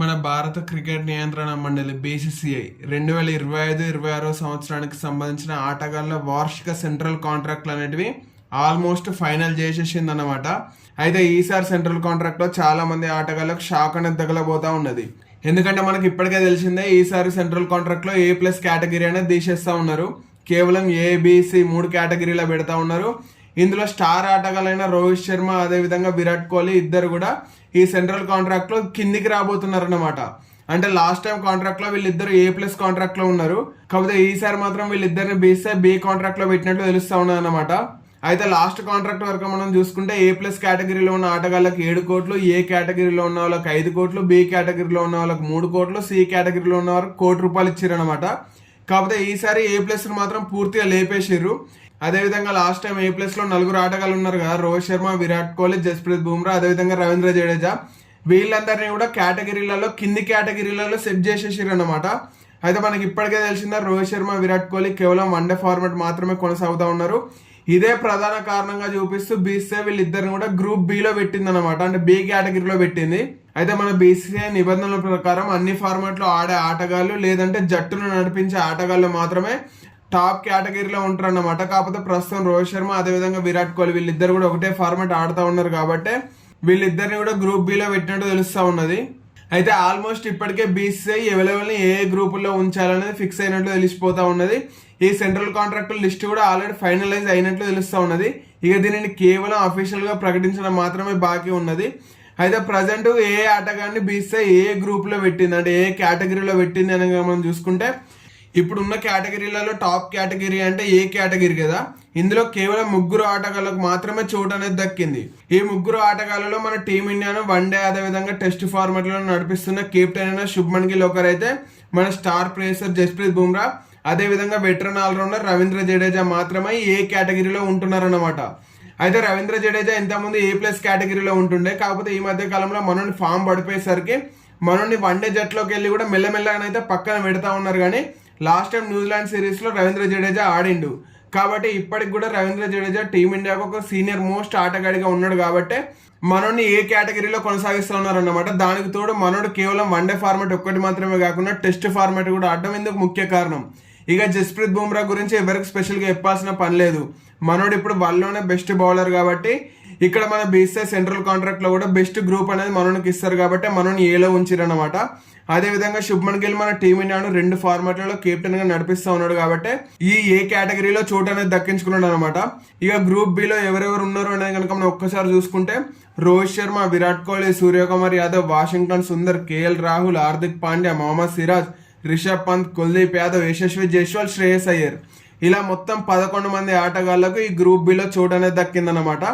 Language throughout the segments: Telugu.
మన భారత క్రికెట్ నియంత్రణ మండలి బీసీసీఐ రెండు వేల ఇరవై ఐదు ఇరవై ఆరో సంవత్సరానికి సంబంధించిన ఆటగాళ్ళ వార్షిక సెంట్రల్ కాంట్రాక్ట్లు అనేటివి ఆల్మోస్ట్ ఫైనల్ చేసేసింది అనమాట అయితే ఈసారి సెంట్రల్ కాంట్రాక్ట్లో చాలామంది ఆటగాళ్ళకు షాక్ అనేది తగలబోతూ ఉన్నది. ఎందుకంటే మనకి ఇప్పటికే తెలిసిందే ఈసారి సెంట్రల్ కాంట్రాక్ట్లో ఏ ప్లస్ కేటగిరీ అనేది తీసేస్తూ ఉన్నారు. కేవలం ఏబిసి మూడు కేటగిరీలో పెడతా ఉన్నారు. ఇందులో స్టార్ ఆటగాళ్ళైన రోహిత్ శర్మ అదేవిధంగా విరాట్ కోహ్లీ ఇద్దరు కూడా ఈ సెంట్రల్ కాంట్రాక్ట్లో కిందికి రాబోతున్నారు అనమాట అంటే లాస్ట్ టైం కాంట్రాక్ట్లో వీళ్ళిద్దరు ఏ ప్లస్ కాంట్రాక్ట్లో ఉన్నారు. కాకపోతే ఈసారి మాత్రం వీళ్ళిద్దరిని బీసీ బి కాంట్రాక్ట్లో పెట్టినట్లు తెలుస్తూ ఉన్నదన్నమాట. అయితే లాస్ట్ కాంట్రాక్ట్ వరకు మనం చూసుకుంటే ఏ ప్లస్ కేటగిరీలో ఉన్న ఆటగాళ్ళకి ఏడు కోట్లు ఏ కేటగిరీలో ఉన్న వాళ్ళకి ఐదు కోట్లు బి కేటగిరీలో ఉన్న వాళ్ళకి మూడు కోట్లు సి కేటగిరీలో ఉన్న వారికి కోటి రూపాయలు ఇచ్చారనమాట కాకపోతే ఈసారి ఏ ప్లస్ మాత్రం పూర్తిగా లేపేసిర్రు. అదేవిధంగా లాస్ట్ టైం ఏ ప్లస్లో నలుగురు ఆటగాళ్ళు ఉన్నారు కదా రోహిత్ శర్మ విరాట్ కోహ్లీ జస్ప్రీత్ బుమ్రా అదేవిధంగా రవీంద్ర జడేజా. వీళ్ళందరినీ కూడా కేటగిరీలలో కింది కేటగిరీలలో సెట్ చేసేసారు అనమాట అయితే మనకి ఇప్పటికే తెలిసిందా రోహిత్ శర్మ విరాట్ కోహ్లీ కేవలం వన్డే ఫార్మాట్ మాత్రమే కొనసాగుతూ ఉన్నారు. ఇదే ప్రధాన కారణంగా చూపిస్తూ బీసీఐ వీళ్ళిద్దరిని కూడా గ్రూప్ బిలో పెట్టింది అనమాట అంటే బి కేటగిరీలో పెట్టింది. అయితే మన బీసీఐ నిబంధనల ప్రకారం అన్ని ఫార్మాట్లో ఆడే ఆటగాళ్ళు లేదంటే జట్టును నడిపించే ఆటగాళ్ళు మాత్రమే టాప్ కేటగిరీలో ఉంటారు అన్నమాట కాకపోతే ప్రస్తుతం రోహిత్ శర్మ అదేవిధంగా విరాట్ కోహ్లీ వీళ్ళిద్దరు కూడా ఒకటే ఫార్మాట్ ఆడుతూ ఉన్నారు కాబట్టి వీళ్ళిద్దరిని కూడా గ్రూప్ బిలో పెట్టినట్టు తెలుస్తూ ఉన్నది. అయితే ఆల్మోస్ట్ ఇప్పటికే బీసీఐ అవైలబుల్ ఏ గ్రూపుల్లో ఉంచాలనేది ఫిక్స్ అయినట్లు తెలిసిపోతా ఉన్నది. ఈ సెంట్రల్ కాంట్రాక్టుల లిస్ట్ కూడా ఆల్రెడీ ఫైనలైజ్ అయినట్లు తెలుస్తూ ఉన్నది. ఇక దీనిని కేవలం అఫీషియల్గా ప్రకటించడం మాత్రమే బాకీ ఉన్నది. అయితే ప్రజెంట్ ఏ ఆటగాన్ని బీసీఐ ఏ గ్రూప్లో పెట్టింది? అంటే ఏ కేటగిరీలో పెట్టింది అని మనం చూసుకుంటే ఇప్పుడున్న కేటగిరీలలో టాప్ కేటగిరీ అంటే ఏ కేటగిరీ కదా? ఇందులో కేవలం ముగ్గురు ఆటగాళ్ళకు మాత్రమే చోటు అనేది దక్కింది. ఈ ముగ్గురు ఆటగాళ్ళలో మన టీమిండియాను వన్ డే అదేవిధంగా టెస్ట్ ఫార్మాట్లో నడిపిస్తున్న కెప్టెన్ అయిన శుభ్మన్ గిల్ ఒకరైతే మన స్టార్ ప్లేసర్ జస్ప్రీత్ బుమ్రా అదేవిధంగా వెటరన్ ఆల్రౌండర్ రవీంద్ర జడేజా మాత్రమే ఏ కేటగిరీలో ఉంటున్నారన్నమాట. అయితే రవీంద్ర జడేజా ఇంతకుముందు ఏ ప్లస్ కేటగిరీలో ఉంటుండే. కాకపోతే ఈ మధ్య కాలంలో మనోని ఫామ్ పడిపోయేసరికి మనోని వన్ డే జట్లోకి వెళ్ళి కూడా మెల్లమెల్లగానైతే పక్కన పెడతా ఉన్నారు. కానీ లాస్ట్ టైం న్యూజిలాండ్ సిరీస్లో రవీంద్ర జడేజా ఆడిండు. కాబట్టి ఇప్పటికి కూడా రవీంద్ర జడేజా టీమిండియాకు ఒక సీనియర్ మోస్ట్ ఆటగాడిగా ఉన్నాడు కాబట్టి మనోడిని ఏ కేటగిరీలో కొనసాగిస్తూ ఉన్నారన్నమాట. దానికి తోడు మనోడు కేవలం వన్డే ఫార్మాట్ ఒక్కటి మాత్రమే కాకుండా టెస్ట్ ఫార్మాట్ కూడా ఆడడం ఎందుకు ముఖ్య కారణం. ఇక జస్ప్రీత్ బుమ్రా గురించి ఎవరికి స్పెషల్గా చెప్పాల్సిన పని లేదు. మనోడు ఇప్పుడు వాళ్ళలోనే బెస్ట్ బౌలర్ కాబట్టి ఇక్కడ మన బీసీఐ సెంట్రల్ కాంట్రాక్ట్లో కూడా బెస్ట్ గ్రూప్ అనేది మనోనికి ఇస్తారు కాబట్టి మనోని ఏలో ఉంచిరన్నమాట. అదే విధంగా శుభ్మన్ గిల్ మన టీమిండియాను రెండు ఫార్మాట్లలో కెప్టెన్గా ఉన్నాడు కాబట్టి ఈ ఏ కేటగిరీలో చోటు అనేది దక్కించుకున్నాడు అనమాట ఇక గ్రూప్ బిలో ఎవరెవరు ఉన్నారు అనేది కనుక మనం ఒక్కసారి చూసుకుంటే Rohit Sharma Virat Kohli Suryakumar Yadav Washington Sundar K L Rahul Hardik Pandya Mohammed Siraj Rishabh Pant Kuldeep Yadav Yashasvi Jaiswal Shreyas Iyer. ఇలా మొత్తం పదకొండు మంది ఆటగాళ్ళకు ఈ గ్రూప్ బిలో చోటు అనేది దక్కిందనమాట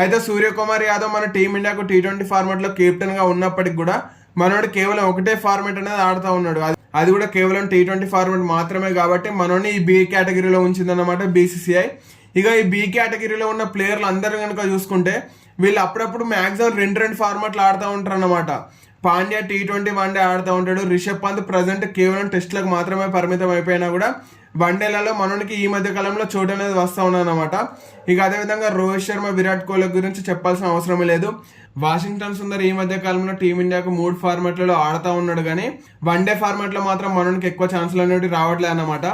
అయితే సూర్యకుమార్ యాదవ్ మన టీమిండియాకు టీ ట్వంటీ ఫార్మాట్లో కెప్టెన్గా ఉన్నప్పటికి కూడా మనోడు కేవలం ఒకటే ఫార్మాట్ అనేది ఆడుతూ ఉన్నాడు. అది- కూడా కేవలం టీ ట్వంటీ ఫార్మాట్ మాత్రమే కాబట్టి మనోని ఈ బి కేటగిరీలో ఉంచిందన్నమాట బీసీసీఐ ఇక ఈ బి కేటగిరీలో ఉన్న ప్లేయర్లు అందరూ కనుక చూసుకుంటే వీళ్ళు అప్పుడప్పుడు మ్యాక్సిమం రెండు రెండు ఫార్మాట్లు ఆడుతూ ఉంటారు అన్నమాట Pandya T twenty one day ఆడుతూ ఉంటాడు. రిషబ్ పంత్ ప్రజెంట్ కేవలం టెస్ట్లకు మాత్రమే పరిమితం అయిపోయినా కూడా వన్డేలలో మనోనికి ఈ మధ్య కాలంలో చోటు అనేది వస్తూ ఉన్నదన్నమాట. ఇక అదేవిధంగా రోహిత్ శర్మ విరాట్ కోహ్లీ గురించి చెప్పాల్సిన అవసరం లేదు. వాషింగ్టన్ సుందర్ ఈ మధ్య కాలంలో టీమిండియాకు మూడు ఫార్మాట్లలో ఆడుతూ ఉన్నాడు కానీ వన్డే ఫార్మాట్లో మాత్రం మనోనికి ఎక్కువ ఛాన్సులు అనేవి రావట్లేదు అనమాట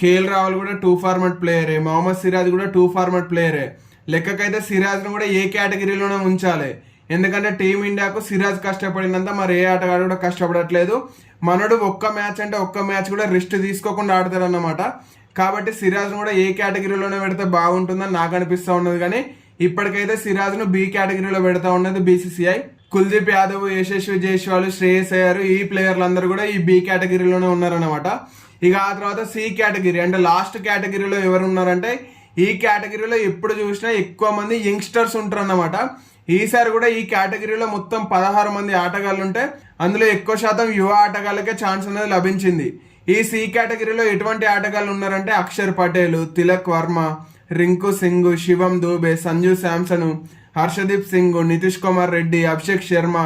కేఎల్ రాహుల్ కూడా టూ ఫార్మాట్ ప్లేయరే మొహమ్మద్ సిరాజ్ కూడా టూ ఫార్మాట్ ప్లేయరే. లెక్కకైతే సిరాజ్ను కూడా ఏ కేటగిరీలోనే ఉంచాలి. ఎందుకంటే టీమిండియాకు సిరాజ్ కష్టపడినంత మరి ఏ ఆటగాడు కూడా కష్టపడట్లేదు. మనడు ఒక్క మ్యాచ్ అంటే ఒక్క మ్యాచ్ కూడా రెస్ట్ తీసుకోకుండా ఆడతారు అన్నమాట కాబట్టి సిరాజ్ను కూడా ఏ కేటగిరీలోనే పెడితే బాగుంటుందని నాకు అనిపిస్తూ ఉన్నది. కానీ ఇప్పటికైతే సిరాజ్ను బి కేటగిరీలో పెడతా ఉన్నది బీసీసీఐ. కుల్దీప్ యాదవ్ యశస్వి జైస్వాల్ శ్రేయస్ అయ్యారు ఈ ప్లేయర్లు అందరూ కూడా ఈ బి కేటగిరీలోనే ఉన్నారన్నమాట. ఇక ఆ తర్వాత సి కేటగిరీ. అంటే లాస్ట్ కేటగిరీలో ఎవరు ఉన్నారంటే ఈ కేటగిరీలో ఎప్పుడు చూసినా ఎక్కువ మంది యంగ్స్టర్స్ ఉంటారు అన్నమాట ఈసారి కూడా ఈ కేటగిరీలో మొత్తం పదహారు మంది ఆటగాళ్ళు ఉంటే అందులో ఎక్కువ శాతం యువ ఆటగాళ్ళకే ఛాన్స్ అనేది లభించింది. ఈ సి కేటగిరీలో ఎటువంటి ఆటగాళ్ళు ఉన్నారంటే అక్షర్ పటేల్ తిలక్ వర్మ రింకు సింగ్ శివం దూబే సంజు శాంసన్ హర్షదీప్ సింగ్ నితీష్ కుమార్ రెడ్డి అభిషేక్ శర్మ.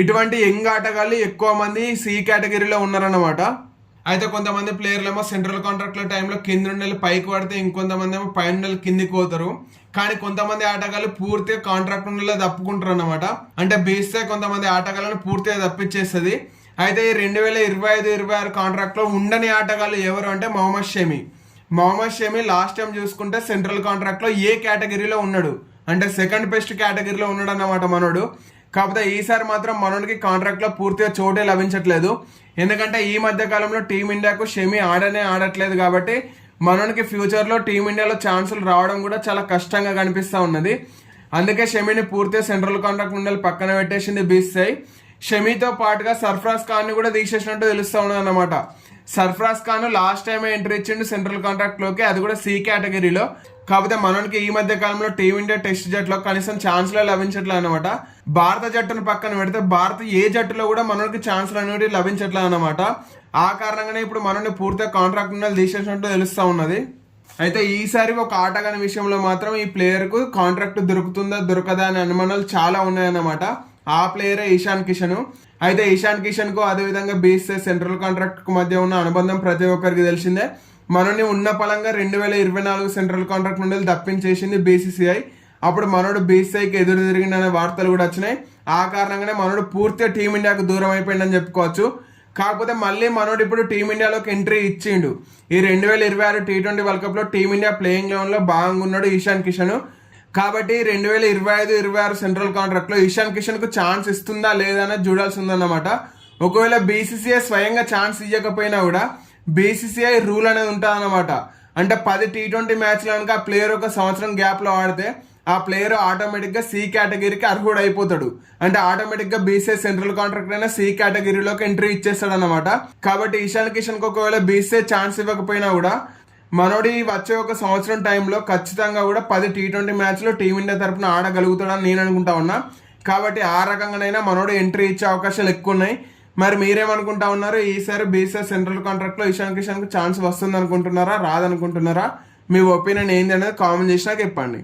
ఇటువంటి యంగ్ ఆటగాళ్ళు ఎక్కువ మంది సి కేటగిరీలో ఉన్నారన్నమాట. అయితే కొంతమంది ప్లేయర్లు ఏమో సెంట్రల్ కాంట్రాక్ట్ల టైంలో కింద నుండి పైకి పడితే ఇంకొంతమంది ఏమో పైన నుండి కిందికి పోతారు. కానీ కొంతమంది ఆటగాళ్ళు పూర్తిగా కాంట్రాక్ట్ ఉండేలా తప్పుకుంటారు అనమాట అంటే బేస్తే కొంతమంది ఆటగాళ్ళని పూర్తిగా తప్పించేస్తుంది. అయితే ఈ రెండు వేల ఇరవై ఐదు ఇరవై ఆరు కాంట్రాక్ట్లో ఉండని ఆటగాళ్ళు ఎవరు అంటే మొహమ్మద్ షమి. మొహమ్మద్ షమి లాస్ట్ టైం చూసుకుంటే సెంట్రల్ కాంట్రాక్ట్లో ఏ కేటగిరీలో ఉన్నాడు? అంటే సెకండ్ బెస్ట్ కేటగిరీలో ఉన్నాడు అన్నమాట మనోడు. కాకపోతే ఈసారి మాత్రం మనోడికి కాంట్రాక్ట్లో పూర్తిగా చోటే లభించట్లేదు. ఎందుకంటే ఈ మధ్య కాలంలో టీమిండియాకు షమి ఆడనే ఆడట్లేదు కాబట్టి మనోనికి ఫ్యూచర్లో టీమిండియాలో ఛాన్సులు రావడం కూడా చాలా కష్టంగా కనిపిస్తూ ఉన్నది. అందుకే షమిని పూర్తిగా సెంట్రల్ కాంట్రాక్ట్ నుండి పక్కన పెట్టేసింది బీసీఐ షమీతో పాటుగా సర్ఫరాజ్ ఖాన్ కూడా తీసేసినట్టు తెలుస్తూ ఉన్నది అనమాట Sarfaraz Khan last time entry ఇచ్చిండు సెంట్రల్ కాంట్రాక్ట్లోకి అది కూడా సి కేటగిరీలో కాకపోతే మనకి ఈ మధ్య కాలంలో టీమిండియా టెస్ట్ జట్టులో కనీసం ఛాన్స్లు లభించట్లేదు అనమాట భారత జట్టును పక్కన పెడితే భారత ఏ జట్టులో కూడా మనకి ఛాన్స్లు అనేవి లభించట్లేదు అనమాట ఆ కారణంగానే ఇప్పుడు మనల్ని పూర్తిగా కాంట్రాక్ట్ నుండి తీసేసినట్టు తెలుస్తూ ఉన్నది. అయితే ఈసారి ఒక ఆటగాని విషయంలో మాత్రం ఈ ప్లేయర్కు కాంట్రాక్ట్ దొరుకుతుందా దొరకదా అనే అనుమానాలు చాలా ఉన్నాయన్నమాట. ఆ ప్లేయరే ఈశాన్ కిషన్. అయితే ఈశాన్ కిషన్కు అదేవిధంగా బీసీసీ సెంట్రల్ కాంట్రాక్ట్కు మధ్య ఉన్న అనుబంధం ప్రతి ఒక్కరికి తెలిసిందే. మనని ఉన్న పలంగా రెండు వేల ఇరవై నాలుగు సెంట్రల్ కాంట్రాక్ట్ నుండి తప్పించేసింది బీసీసీఐ. అప్పుడు మనోడు బీసీఐకి ఎదురు తిరిగిందనే వార్తలు కూడా వచ్చినాయి. ఆ కారణంగానే మనోడు పూర్తిగా టీమిండియాకు దూరం అయిపోయిందని చెప్పుకోవచ్చు. కాకపోతే మళ్ళీ మనోడు ఇప్పుడు టీమిండియాలోకి ఎంట్రీ ఇచ్చిండు. ఈ రెండు వేల ఇరవై ఆరు టీ ట్వంటీ వరల్డ్ కప్లో టీమిండియా ప్లేయింగ్ లెవెన్లో బాగా ఉన్నాడు ఈశాన్ కిషన్. కాబట్టి రెండు వేల ఇరవై ఐదు ఇరవై ఆరు సెంట్రల్ కాంట్రాక్ట్లో ఈశాన్ ఇషాన్ ఛాన్స్ ఇస్తుందా లేదా అనేది చూడాల్సి ఉందన్నమాట ఒకవేళ బీసీసీఐ స్వయంగా ఛాన్స్ ఇవ్వకపోయినా కూడా బీసీసీఐ రూల్ అనేది ఉంటుందన్నమాట. అంటే పది టీ ట్వంటీ మ్యాచ్లు కనుక ఆ ప్లేయర్ ఒక సంవత్సరం గ్యాప్లో ఆడితే ఆ ప్లేయర్ ఆటోమేటిక్గా సి కేటగిరీకి అర్హుడు అయిపోతాడు. అంటే ఆటోమేటిక్గా బీసీఐ సెంట్రల్ కాంట్రాక్ట్ అయినా సి కేటగిరీలోకి ఎంట్రీ ఇచ్చేస్తాడు అనమాట కాబట్టి ఇషాన్ కిషన్కి ఒకవేళ బీసీఐ ఛాన్స్ ఇవ్వకపోయినా కూడా మనోడి వచ్చే ఒక సంవత్సరం టైంలో ఖచ్చితంగా కూడా పది టీ ట్వంటీ మ్యాచ్లో టీమిండియా తరఫున ఆడగలుగుతాడని నేను అనుకుంటా ఉన్నా. కాబట్టి ఆ రకంగానైనా మనోడు ఎంట్రీ ఇచ్చే అవకాశాలు ఎక్కువ ఉన్నాయి మరి మీరేమనుకుంటా ఉన్నారు? ఈసారి బీసీఐ సెంట్రల్ కాంట్రాక్ట్లో ఇషాన్ కిషన్కి ఛాన్స్ వస్తుంది అనుకుంటున్నారా రాదనుకుంటున్నారా? మీ ఒపీనియన్ ఏంది అనేది కామెంట్ చేసినా చెప్పండి.